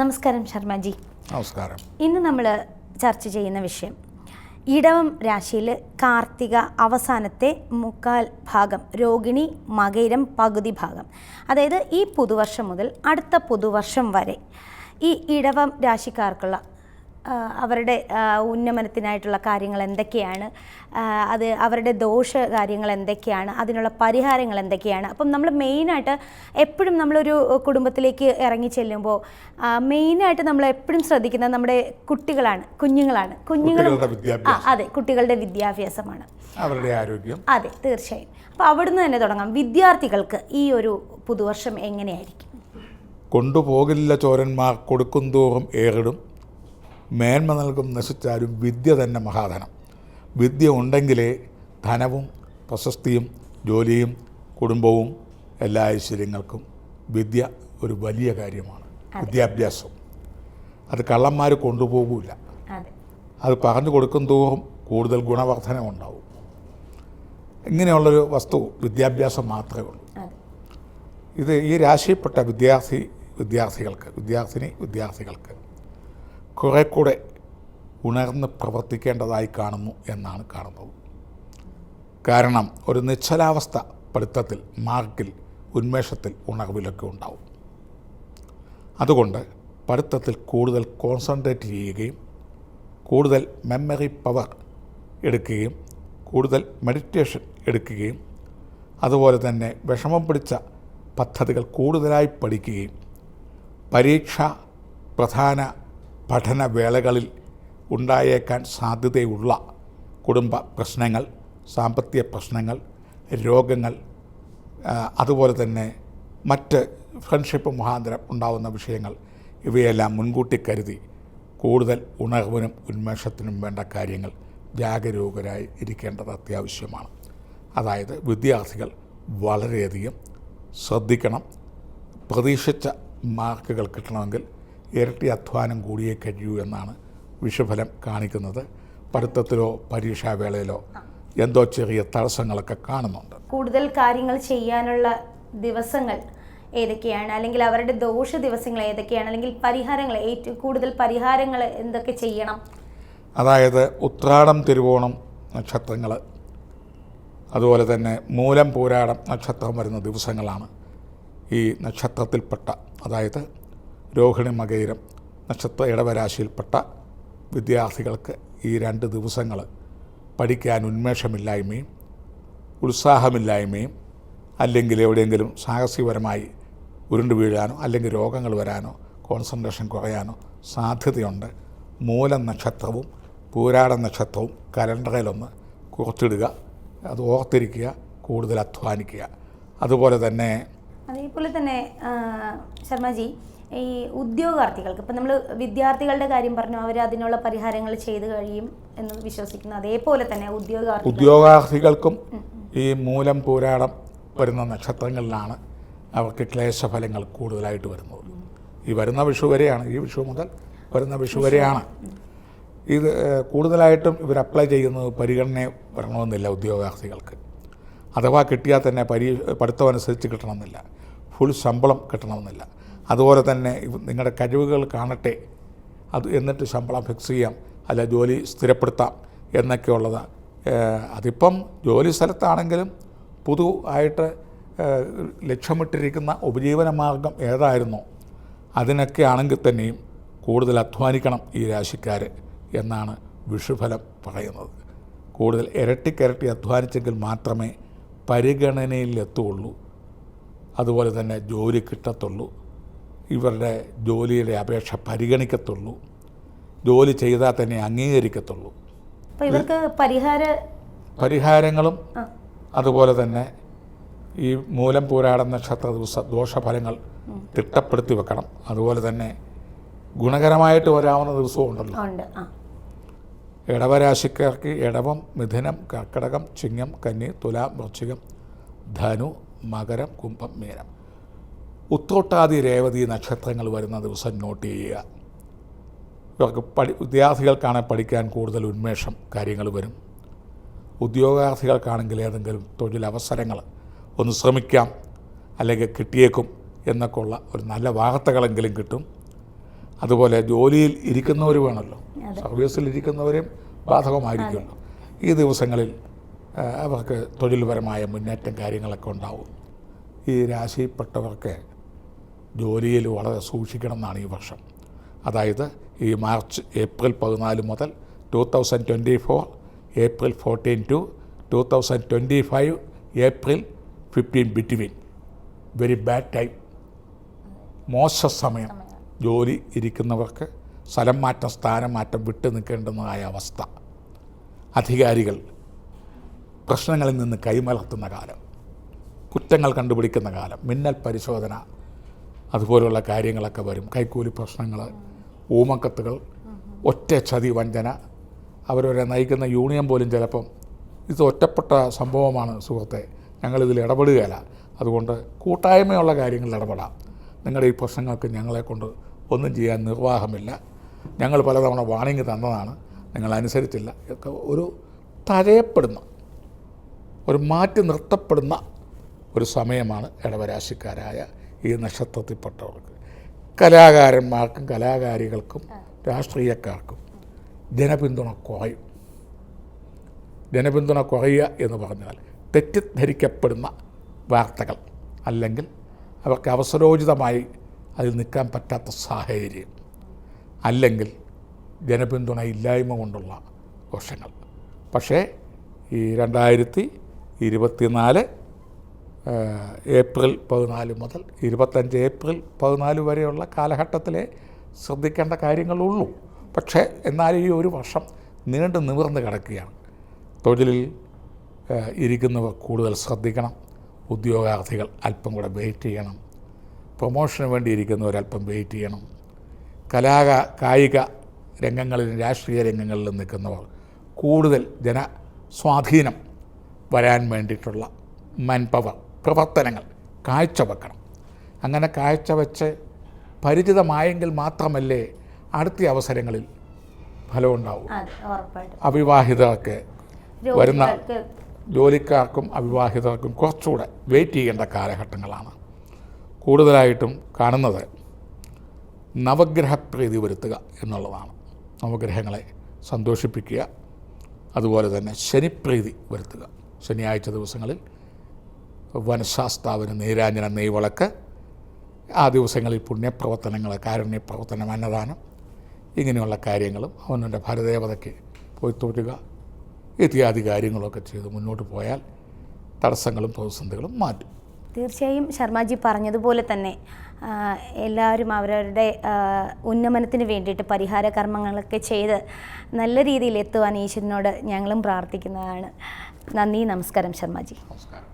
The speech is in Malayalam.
നമസ്കാരം ശർമ്മജി. നമസ്കാരം. ഇന്ന് നമ്മൾ ചർച്ച ചെയ്യുന്ന വിഷയം ഇടവം രാശിയിൽ കാർത്തിക അവസാനത്തെ മുക്കാൽ ഭാഗം രോഹിണി മകയിരം പകുതി ഭാഗം. അതായത് ഈ പുതുവർഷം മുതൽ അടുത്ത പുതുവർഷം വരെ ഈ ഇടവം രാശിക്കാർക്കുള്ള അവരുടെ ഉന്നമനത്തിനായിട്ടുള്ള കാര്യങ്ങൾ എന്തൊക്കെയാണ്? അത് അവരുടെ ദോഷ കാര്യങ്ങൾ എന്തൊക്കെയാണ്? അതിനുള്ള പരിഹാരങ്ങൾ എന്തൊക്കെയാണ്? അപ്പം നമ്മൾ മെയിനായിട്ട് എപ്പോഴും നമ്മളൊരു കുടുംബത്തിലേക്ക് ഇറങ്ങി ചെല്ലുമ്പോൾ മെയിനായിട്ട് നമ്മൾ എപ്പോഴും ശ്രദ്ധിക്കുന്നത് നമ്മുടെ കുട്ടികളാണ് കുഞ്ഞുങ്ങളാണ്. കുഞ്ഞുങ്ങൾ അതെ കുട്ടികളുടെ വിദ്യാഭ്യാസമാണ്. അവരുടെ ആരോഗ്യം. അതെ തീർച്ചയായും. അപ്പോൾ അവിടുന്ന് തന്നെ തുടങ്ങാം. വിദ്യാർത്ഥികൾക്ക് ഈ ഒരു പുതുവർഷം എങ്ങനെയായിരിക്കും? കൊണ്ടുപോകില്ല ചോരന്മാർ കൊടുക്കും തോറും ഏറിടും. മേന്മ നൽകും നശിച്ചാലും വിദ്യ തന്നെ മഹാധനം. വിദ്യ ഉണ്ടെങ്കിലേ ധനവും പ്രശസ്തിയും ജോലിയും കുടുംബവും എല്ലാ ഐശ്വര്യങ്ങൾക്കും വിദ്യ ഒരു വലിയ കാര്യമാണ്. വിദ്യാഭ്യാസം. അത് കള്ളന്മാർ കൊണ്ടുപോകില്ല അതെ. പറഞ്ഞു കൊടുക്കും തോറും കൂടുതൽ ഗുണവർധനമുണ്ടാവും ഇങ്ങനെയുള്ളൊരു വസ്തു വിദ്യാഭ്യാസം മാത്രമേ ഉള്ളൂ. ഇത് ഈ രാശിയിൽപ്പെട്ട വിദ്യാർത്ഥി വിദ്യാർത്ഥികൾക്ക് വിദ്യാർത്ഥിനി വിദ്യാർത്ഥികൾക്ക് കുറെ കൂടെ ഉണർന്ന് പ്രവർത്തിക്കേണ്ടതായി കാണുന്നു എന്നാണ് കാണുന്നത്. കാരണം ഒരു നിശ്ചലാവസ്ഥ പഠിത്തത്തിൽ മാർക്കിൽ ഉന്മേഷത്തിൽ ഉണർവിലൊക്കെ ഉണ്ടാവും. അതുകൊണ്ട് പഠിത്തത്തിൽ കൂടുതൽ കോൺസെൻട്രേറ്റ് ചെയ്യുകയും കൂടുതൽ മെമ്മറി പവർ എടുക്കുകയും കൂടുതൽ മെഡിറ്റേഷൻ എടുക്കുകയും അതുപോലെ തന്നെ വിഷമം പിടിച്ച പദ്ധതികൾ കൂടുതലായി പഠിക്കുകയും പരീക്ഷ പ്രധാന പഠനവേളകളിൽ ഉണ്ടായേക്കാൻ സാധ്യതയുള്ള കുടുംബ പ്രശ്നങ്ങൾ സാമ്പത്തിക പ്രശ്നങ്ങൾ രോഗങ്ങൾ അതുപോലെ തന്നെ മറ്റ് ഫ്രണ്ട്ഷിപ്പ് മുഖാന്തരം ഉണ്ടാകുന്ന വിഷയങ്ങൾ ഇവയെല്ലാം മുൻകൂട്ടി കരുതി കൂടുതൽ ഉണർവിനും ഉന്മേഷത്തിനും വേണ്ട കാര്യങ്ങൾ ജാഗരൂകരായി ഇരിക്കേണ്ടത് അത്യാവശ്യമാണ്. അതായത് വിദ്യാർത്ഥികൾ വളരെയധികം ശ്രദ്ധിക്കണം. പ്രതീക്ഷിച്ച മാർക്കുകൾ കിട്ടണമെങ്കിൽ ഇരട്ടി അധ്വാനം കൂടിയേ കഴിയൂ എന്നാണ് വിഷുഫലം കാണിക്കുന്നത്. പഠിത്തത്തിലോ പരീക്ഷാവേളയിലോ എന്തോ ചെറിയ തടസ്സങ്ങളൊക്കെ കാണുന്നുണ്ട്. കൂടുതൽ കാര്യങ്ങൾ ചെയ്യാനുള്ള ദിവസങ്ങൾ ഏതൊക്കെയാണ്? അല്ലെങ്കിൽ അവരുടെ ദോഷ ദിവസങ്ങൾ ഏതൊക്കെയാണ്? അല്ലെങ്കിൽ പരിഹാരങ്ങൾ ഏറ്റവും കൂടുതൽ പരിഹാരങ്ങൾ എന്തൊക്കെ ചെയ്യണം? അതായത് ഉത്രാടം തിരുവോണം നക്ഷത്രങ്ങൾ. അതുപോലെ തന്നെ മൂലം പൂരാടം നക്ഷത്രം വരുന്ന ദിവസങ്ങളാണ് ഈ നക്ഷത്രത്തിൽപ്പെട്ട. അതായത് രോഹിണി മകയിരം നക്ഷത്ര ഇടവരാശിയിൽപ്പെട്ട വിദ്യാർത്ഥികൾക്ക് ഈ രണ്ട് ദിവസങ്ങൾ പഠിക്കാൻ ഉന്മേഷമില്ലായ്മയും ഉത്സാഹമില്ലായ്മയും അല്ലെങ്കിൽ എവിടെയെങ്കിലും സാഹസികപരമായി ഉരുണ്ടു വീഴാനോ അല്ലെങ്കിൽ രോഗങ്ങൾ വരാനോ കോൺസെൻട്രേഷൻ കുറയാനോ സാധ്യതയുണ്ട്. മൂലം നക്ഷത്രവും പൂരാട നക്ഷത്രവും കലണ്ടറിലൊന്ന് കുറിച്ചിടുക അത് ഓർത്തിരിക്കുക കൂടുതൽ അധ്വാനിക്കുക. അതുപോലെ തന്നെ അതേപോലെ തന്നെ ശർമ്മജി ഈ ഉദ്യോഗാർത്ഥികൾക്ക് ഇപ്പം നമ്മൾ വിദ്യാർത്ഥികളുടെ കാര്യം പറഞ്ഞു അവർ അതിനുള്ള പരിഹാരങ്ങൾ ചെയ്ത് കഴിയും എന്ന് വിശ്വസിക്കുന്നു. അതേപോലെ തന്നെ ഉദ്യോഗാർത്ഥി ഉദ്യോഗാർത്ഥികൾക്കും ഈ മൂലം പോരാടം വരുന്ന നക്ഷത്രങ്ങളിലാണ് അവർക്ക് ക്ലേശഫലങ്ങൾ കൂടുതലായിട്ട് വരുന്നത്. ഈ വരുന്ന വിഷു വരെയാണ് ഈ വിഷു മുതൽ വരുന്ന വിഷു വരെയാണ്. ഇത് കൂടുതലായിട്ടും ഇവർ അപ്ലൈ ചെയ്യുന്നത് പരിഗണന വരണമെന്നില്ല ഉദ്യോഗാർത്ഥികൾക്ക്. അഥവാ കിട്ടിയാൽ തന്നെ പരീ പഠിത്തമനുസരിച്ച് കിട്ടണമെന്നില്ല. ഫുൾ ശമ്പളം കിട്ടണമെന്നില്ല. അതുപോലെ തന്നെ നിങ്ങളുടെ കഴിവുകൾ കാണട്ടെ. അത് എന്നിട്ട് ശമ്പളം ഫിക്സ് ചെയ്യാം. അല്ല ജോലി സ്ഥിരപ്പെടുത്താം ഏഹ്, അതിപ്പം ജോലി സ്ഥലത്താണെങ്കിലും പുതു ആയിട്ട് ലക്ഷ്യമിട്ടിരിക്കുന്ന ഉപജീവന മാർഗം ഏതായിരുന്നോ? അതിനൊക്കെ ആണെങ്കിൽ തന്നെയും കൂടുതൽ അധ്വാനിക്കണം ഈ രാശിക്കാർ എന്നാണ് വിഷുഫലം പറയുന്നത്. കൂടുതൽ ഇരട്ടിക്കിരട്ടി അധ്വാനിച്ചെങ്കിൽ മാത്രമേ പരിഗണനയിലെത്തുള്ളൂ. അതുപോലെ തന്നെ ജോലി കിട്ടത്തുള്ളൂ. ഇവരുടെ ജോലിയുടെ അപേക്ഷ പരിഗണിക്കത്തുള്ളൂ. ജോലി ചെയ്താൽ തന്നെ അംഗീകരിക്കത്തുള്ളൂ. ഇവർക്ക് പരിഹാര പരിഹാരങ്ങളും അതുപോലെ തന്നെ ഈ മൂലം പോരാടം നക്ഷത്ര ദിവസ ദോഷഫലങ്ങൾ തിട്ടപ്പെടുത്തി വെക്കണം. അതുപോലെ തന്നെ ഗുണകരമായിട്ട് വരാവുന്ന ദിവസവും ഉണ്ടല്ലോ. ഇടവരാശിക്കാർക്ക് ഇടവം മിഥുനം കർക്കടകം ചിങ്ങം കന്നി തുലാം വൃശ്ചികം ധനു മകരം കുംഭം മീനം. ഉത്രോട്ടാതി രേവതി നക്ഷത്രങ്ങൾ വരുന്ന ദിവസം നോട്ട് ചെയ്യുക. ഇവർക്ക് പഠി വിദ്യാർത്ഥികൾക്കാണ് പഠിക്കാൻ കൂടുതൽ ഉന്മേഷം കാര്യങ്ങൾ വരും. ഉദ്യോഗാർത്ഥികൾക്കാണെങ്കിൽ ഏതെങ്കിലും തൊഴിലവസരങ്ങൾ ഒന്ന് ശ്രമിക്കാം അല്ലെങ്കിൽ കിട്ടിയേക്കും എന്നൊക്കെ ഉള്ള ഒരു നല്ല വാർത്തകളെങ്കിലും കിട്ടും. അതുപോലെ ജോലിയിൽ ഇരിക്കുന്നവർ വേണമല്ലോ. സർവീസിൽ ഇരിക്കുന്നവരും ബാധകമായിരിക്കുമല്ലോ ഈ ദിവസങ്ങളിൽ അവർക്ക് തൊഴിൽപരമായ മുന്നേറ്റം കാര്യങ്ങളൊക്കെ ഉണ്ടാവും. ഈ രാശിയിൽപ്പെട്ടവർക്ക് ജോലിയിൽ വളരെ സൂക്ഷിക്കണം എന്നാണ് ഈ വർഷം. അതായത് ഈ മാർച്ച് ഏപ്രിൽ പതിനാല് മുതൽ two thousand twenty four April fourteen to two thousand twenty five April fifteen between very bad time മോശ സമയം. ജോലി ഇരിക്കുന്നവർക്ക് സ്ഥലം മാറ്റം സ്ഥാനം മാറ്റം വിട്ടു നിൽക്കേണ്ടതായ അവസ്ഥ. അധികാരികൾ പ്രശ്നങ്ങളിൽ നിന്ന് കൈമലർത്തുന്ന കാലം. കുറ്റങ്ങൾ കണ്ടുപിടിക്കുന്ന കാലം. മിന്നൽ പരിശോധന. അതുപോലുള്ള കാര്യങ്ങളൊക്കെ വരും. കൈക്കൂലി പ്രശ്നങ്ങൾ ഊമക്കത്തുകൾ ഒറ്റ ചതി വഞ്ചന. അവരവരെ നയിക്കുന്ന യൂണിയൻ പോലും ചിലപ്പം ഇത് ഒറ്റപ്പെട്ട സംഭവമാണ് സുഹൃത്തെ. ഞങ്ങളിതിൽ ഇടപെടുകയില്ല. അതുകൊണ്ട് കൂട്ടായ്മയുള്ള കാര്യങ്ങളിൽ ഇടപെടാം. നിങ്ങളുടെ ഈ പ്രശ്നങ്ങൾക്ക് ഞങ്ങളെ കൊണ്ട് ഒന്നും ചെയ്യാൻ നിർവാഹമില്ല. ഞങ്ങൾ പലതവണ വാണിംഗ് തന്നതാണ്. നിങ്ങൾ അനുസരിച്ചില്ല. ഒക്കെ ഒരു തഴയപ്പെടുന്ന ഒരു മാറ്റി നിർത്തപ്പെടുന്ന ഒരു സമയമാണ് ഇടവരാശിക്കാരായ ഈ നക്ഷത്രത്തിൽപ്പെട്ടവർക്ക്. കലാകാരന്മാർക്കും കലാകാരികൾക്കും രാഷ്ട്രീയക്കാർക്കും ജനപിന്തുണ കുറയും. ജനപിന്തുണ കുറയുക എന്ന് പറഞ്ഞാൽ തെറ്റിദ്ധരിക്കപ്പെടുന്ന വാർത്തകൾ അല്ലെങ്കിൽ അവർക്ക് അവസരോചിതമായി അതിൽ നിൽക്കാൻ പറ്റാത്ത സാഹചര്യം അല്ലെങ്കിൽ ജനപിന്തുണ ഇല്ലായ്മ കൊണ്ടുള്ള ദോഷങ്ങൾ പക്ഷേ ഈ രണ്ടായിരത്തി ഇരുപത്തിനാല് ഏപ്രിൽ പതിനാല് മുതൽ ഇരുപത്തഞ്ച് ഏപ്രിൽ പതിനാല് വരെയുള്ള കാലഘട്ടത്തിലെ ശ്രദ്ധിക്കേണ്ട കാര്യങ്ങളുള്ളൂ. പക്ഷേ എന്നാലും ഈ ഒരു വർഷം നീണ്ടു നിവർന്ന് കിടക്കുകയാണ്. തൊഴിലിൽ ഇരിക്കുന്നവർ കൂടുതൽ ശ്രദ്ധിക്കണം. ഉദ്യോഗാർത്ഥികൾ അല്പം കൂടെ വെയിറ്റ് ചെയ്യണം. പ്രൊമോഷന് വേണ്ടി ഇരിക്കുന്നവർ അല്പം വെയിറ്റ് ചെയ്യണം. കലാക കായിക രംഗങ്ങളിലും രാഷ്ട്രീയ രംഗങ്ങളിലും നിൽക്കുന്നവർ കൂടുതൽ ജനസ്വാധീനം വരാൻ വേണ്ടിയിട്ടുള്ള മൻപവർ പ്രവർത്തനങ്ങൾ കാഴ്ചവെക്കണം അങ്ങനെ കാഴ്ചവെച്ച് പരിചിതമായെങ്കിൽ മാത്രമല്ലേ അടുത്ത അവസരങ്ങളിൽ ഫലമുണ്ടാവും അവിവാഹിതർക്ക് വരുന്ന ജോലിക്കാർക്കും. അവിവാഹിതർക്കും കുറച്ചുകൂടെ വെയിറ്റ് ചെയ്യേണ്ട കാലഘട്ടങ്ങളാണ്. കൂടുതലായിട്ടും കാണുന്നത് നവഗ്രഹപ്രീതി വരുത്തുക എന്നുള്ളതാണ്. നവഗ്രഹങ്ങളെ സന്തോഷിപ്പിക്കുക. അതുപോലെ തന്നെ ശനിപ്രീതി വരുത്തുക. ശനിയാഴ്ച ദിവസങ്ങളിൽ വനശാസ്താവിന് നീരാഞ്ജന നെയ്വിളക്ക്. ആ ദിവസങ്ങളിൽ പുണ്യപ്രവർത്തനങ്ങൾ കാരുണ്യപ്രവർത്തനം അന്നദാനം ഇങ്ങനെയുള്ള കാര്യങ്ങളും അവനവന്റെ ഭരദേവതയ്ക്ക് പോയി തൊഴുക ഇത്യാദി കാര്യങ്ങളൊക്കെ ചെയ്ത് മുന്നോട്ട് പോയാൽ തടസ്സങ്ങളും പ്രതിസന്ധികളും മാറ്റും. തീർച്ചയായും ശർമ്മജി പറഞ്ഞതുപോലെ തന്നെ എല്ലാവരും അവരവരുടെ ഉന്നമനത്തിന് വേണ്ടിയിട്ട് പരിഹാര കർമ്മങ്ങളൊക്കെ ചെയ്ത് നല്ല രീതിയിൽ എത്തുവാൻ ഈശ്വരനോട് ഞങ്ങളും പ്രാർത്ഥിക്കുന്നതാണ്. നന്ദി നമസ്കാരം ശർമ്മജി നമസ്കാരം.